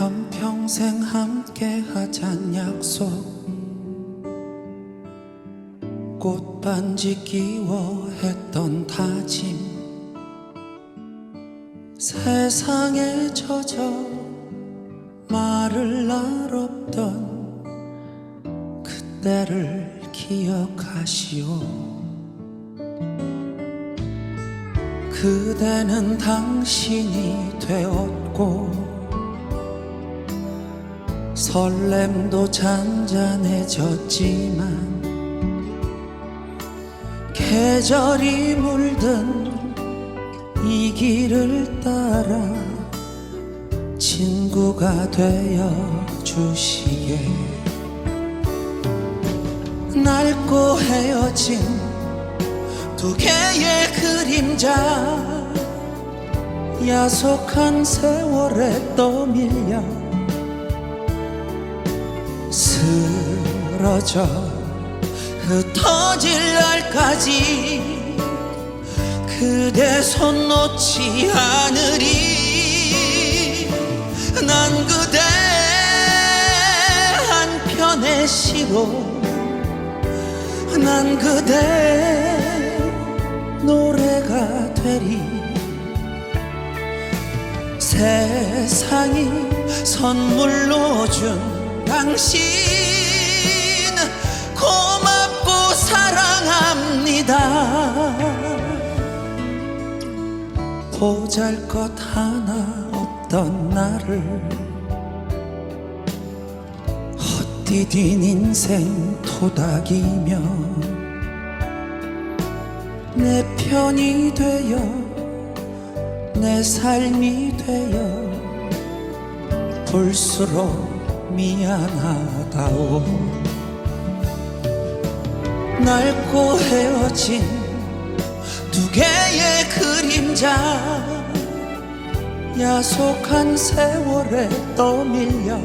한평생 함께 하잔 약속. 꽃반지 끼워 했던 다짐. 세상에 젖어 말을 날 없던 그때를 기억하시오. 그대는 당신이 되었고 설렘도 잔잔해졌지만 계절이 물든 이 길을 따라 친구가 되어 주시게. 낡고 헤어진 두 개의 그림자 야속한 세월에 떠밀려 쓰러져 흩어질 날까지 그대 손 놓지 않으리. 난 그대 한편의 시로. 난 그대 노래가 되리. 세상이 선물로 준 당신 고맙고 사랑합니다. 보잘 것 하나 없던 나를 헛디딘 인생 토닥이며 내 편이 되어 내 삶이 되어 볼수록 미안하다오. 낡고 헤어진 두 개의 그림자. 야속한 세월에 떠밀려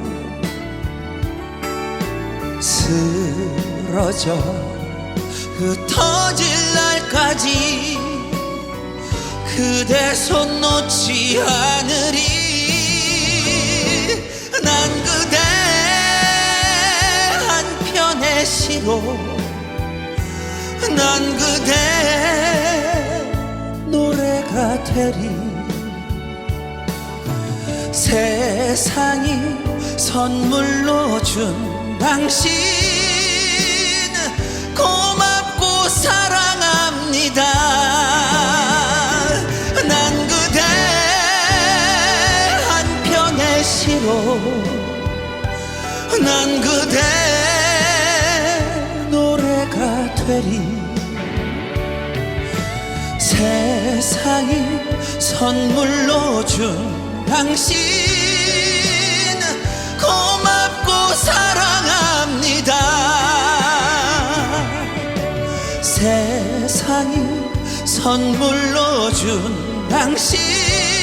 쓰러져 흩어질 날까지 그대 손 놓지 않으 한편의 시로 난 그대 노래가 되리. 세상이 선물로 준 당신 고맙고 사랑합니다. 난 그대 한편의 시로 난 그대 되리 세상이 선물로 준 당신 고맙고 사랑합니다. 세상이 선물로 준 당신